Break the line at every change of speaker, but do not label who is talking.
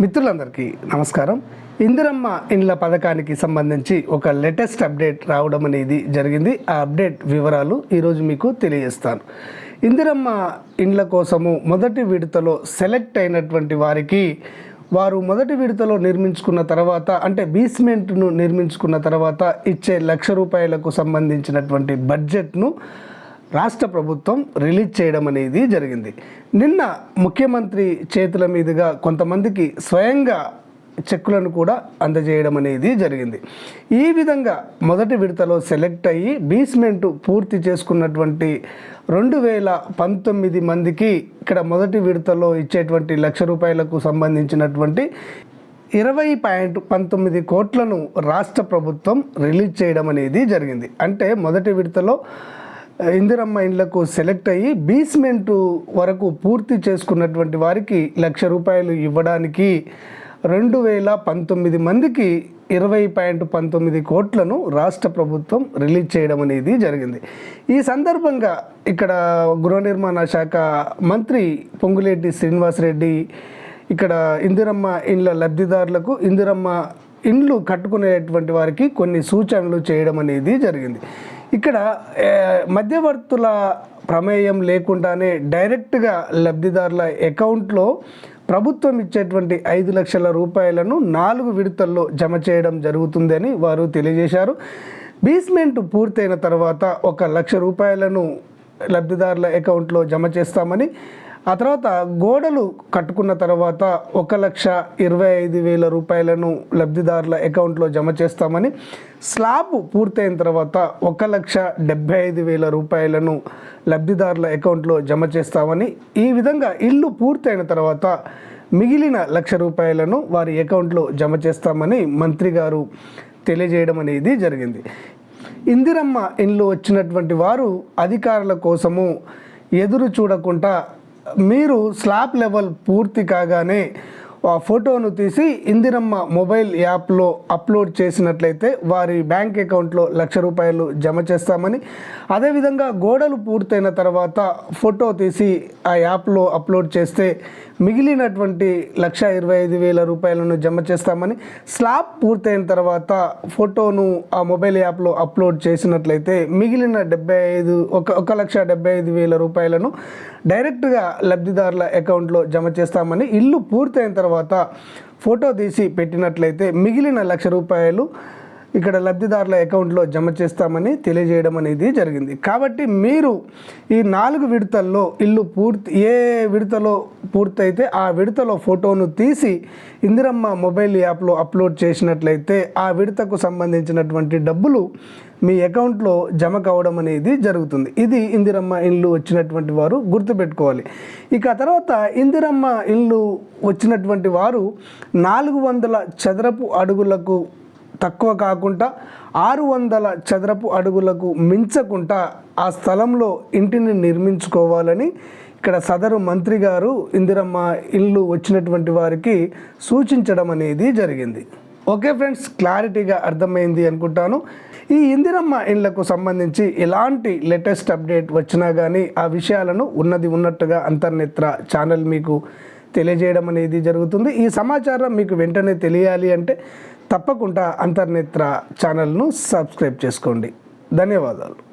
మిత్రులందరికీ నమస్కారం. ఇందిరమ్మ ఇండ్ల పథకానికి సంబంధించి ఒక లేటెస్ట్ అప్డేట్ రావడం అనేది జరిగింది. ఆ అప్డేట్ వివరాలు ఈరోజు మీకు తెలియజేస్తాను. ఇందిరమ్మ ఇండ్ల కోసము మొదటి విడతలో సెలెక్ట్ అయినటువంటి వారికి వారు మొదటి విడతలో నిర్మించుకున్న తర్వాత అంటే బీస్మెంట్ను నిర్మించుకున్న తర్వాత ఇచ్చే లక్ష రూపాయలకు సంబంధించినటువంటి బడ్జెట్ను రాష్ట్ర ప్రభుత్వం రిలీజ్ చేయడం అనేది జరిగింది. నిన్న ముఖ్యమంత్రి చేతుల మీదుగా కొంతమందికి స్వయంగా చెక్కులను కూడా అందజేయడం అనేది జరిగింది. ఈ విధంగా మొదటి విడతలో సెలెక్ట్ అయ్యి బీస్మెంట్ పూర్తి చేసుకున్నటువంటి రెండు వేల పంతొమ్మిది మందికి ఇక్కడ మొదటి విడతలో ఇచ్చేటువంటి లక్ష రూపాయలకు సంబంధించినటువంటి ఇరవై పాయింట్ పంతొమ్మిది కోట్లను రాష్ట్ర ప్రభుత్వం రిలీజ్ చేయడం అనేది జరిగింది. అంటే మొదటి విడతలో ఇందిరమ్మ ఇండ్లకు సెలెక్ట్ అయ్యి బీస్మెంట్ వరకు పూర్తి చేసుకున్నటువంటి వారికి లక్ష రూపాయలు ఇవ్వడానికి రెండు వేల పంతొమ్మిది మందికి ఇరవై పాయింట్ పంతొమ్మిది కోట్లను రాష్ట్ర ప్రభుత్వం రిలీజ్ చేయడం అనేది జరిగింది. ఈ సందర్భంగా ఇక్కడ గృహ నిర్మాణ శాఖ మంత్రి పొంగులేటి శ్రీనివాసరెడ్డి ఇక్కడ ఇందిరమ్మ ఇండ్ల లబ్ధిదారులకు ఇందిరమ్మ ఇండ్లు కట్టుకునేటువంటి వారికి కొన్ని సూచనలు చేయడం అనేది జరిగింది. ఇక్కడ మధ్యవర్తుల ప్రమేయం లేకుండానే డైరెక్ట్గా లబ్ధిదారుల అకౌంట్లో ప్రభుత్వం ఇచ్చేటువంటి ఐదు లక్షల రూపాయలను నాలుగు విడతల్లో జమ చేయడం జరుగుతుందని వారు తెలియజేశారు. బీస్మెంట్ పూర్తయిన తర్వాత ఒక లక్ష రూపాయలను లబ్ధిదారుల అకౌంట్లో జమ చేస్తామని ఆ తర్వాత గోడలు కట్టుకున్న తర్వాత ఒక లక్ష ఇరవై ఐదు వేల రూపాయలను లబ్ధిదారుల అకౌంట్లో జమ చేస్తామని స్లాబ్ పూర్తయిన తర్వాత ఒక లక్ష డెబ్బై ఐదు వేల రూపాయలను లబ్ధిదారుల అకౌంట్లో జమ చేస్తామని ఈ విధంగా ఇల్లు పూర్తయిన తర్వాత మిగిలిన లక్ష రూపాయలను వారి అకౌంట్లో జమ చేస్తామని మంత్రి గారు తెలియజేయడం అనేది జరిగింది. ఇందిరమ్మ ఇండ్లు వచ్చినటువంటి వారు అధికారుల కోసము ఎదురు చూడకుండా మీరు స్లాబ్ లెవెల్ పూర్తి కాగానే ఫోటోను తీసి ఇందిరమ్మ మొబైల్ యాప్లో అప్లోడ్ చేసినట్లయితే వారి బ్యాంక్ అకౌంట్లో లక్ష రూపాయలు జమ చేస్తామని అదేవిధంగా గోడలు పూర్తయిన తర్వాత ఫోటో తీసి ఆ యాప్లో అప్లోడ్ చేస్తే మిగిలినటువంటి లక్ష ఇరవై ఐదు వేల రూపాయలను జమ చేస్తామని స్లాబ్ పూర్తయిన తర్వాత ఫోటోను ఆ మొబైల్ యాప్లో అప్లోడ్ చేసినట్లయితే మిగిలిన డెబ్బై ఐదు ఒక ఒక లక్ష డెబ్బై ఐదు వేల రూపాయలను డైరెక్ట్గా లబ్ధిదారుల అకౌంట్లో జమ చేస్తామని ఇల్లు పూర్తయిన తర్వాత ఫోటో తీసి పెట్టినట్లయితే మిగిలిన లక్ష రూపాయలు ఇక్కడ లబ్ధిదారుల అకౌంట్లో జమ చేస్తామని తెలియజేయడం అనేది జరిగింది. కాబట్టి మీరు ఈ నాలుగు విడతల్లో ఇల్లు పూర్తి ఏ విడతలో పూర్తయితే ఆ విడతలో ఫోటోను తీసి ఇందిరమ్మ మొబైల్ యాప్లో అప్లోడ్ చేసినట్లయితే ఆ విడతకు సంబంధించినటువంటి డబ్బులు మీ అకౌంట్లో జమ కావడం అనేది జరుగుతుంది. ఇది ఇందిరమ్మ ఇల్లు వచ్చినటువంటి వారు గుర్తుపెట్టుకోవాలి. ఇక తర్వాత ఇందిరమ్మ ఇల్లు వచ్చినటువంటి వారు నాలుగు వందల చదరపు అడుగులకు తక్కువ కాకుండా ఆరు వందల చదరపు అడుగులకు మించకుండా ఆ స్థలంలో ఇంటిని నిర్మించుకోవాలని ఇక్కడ సదరు మంత్రి గారు ఇందిరమ్మ ఇల్లు వచ్చినటువంటి వారికి సూచించడం అనేది జరిగింది. ఓకే ఫ్రెండ్స్ క్లారిటీగా అర్థమైంది అనుకుంటాను. ఈ ఇందిరమ్మ ఇండ్లకు సంబంధించి ఎలాంటి లేటెస్ట్ అప్డేట్ వచ్చినా కానీ ఆ విషయాలను ఉన్నది ఉన్నట్టుగా అంతర్నేత్ర ఛానల్ మీకు తెలియజేయడం అనేది జరుగుతుంది. ఈ సమాచారం మీకు వెంటనే తెలియాలి అంటే తప్పకుండా అంతర్నేత్ర ఛానల్ను సబ్స్క్రైబ్ చేసుకోండి. ధన్యవాదాలు.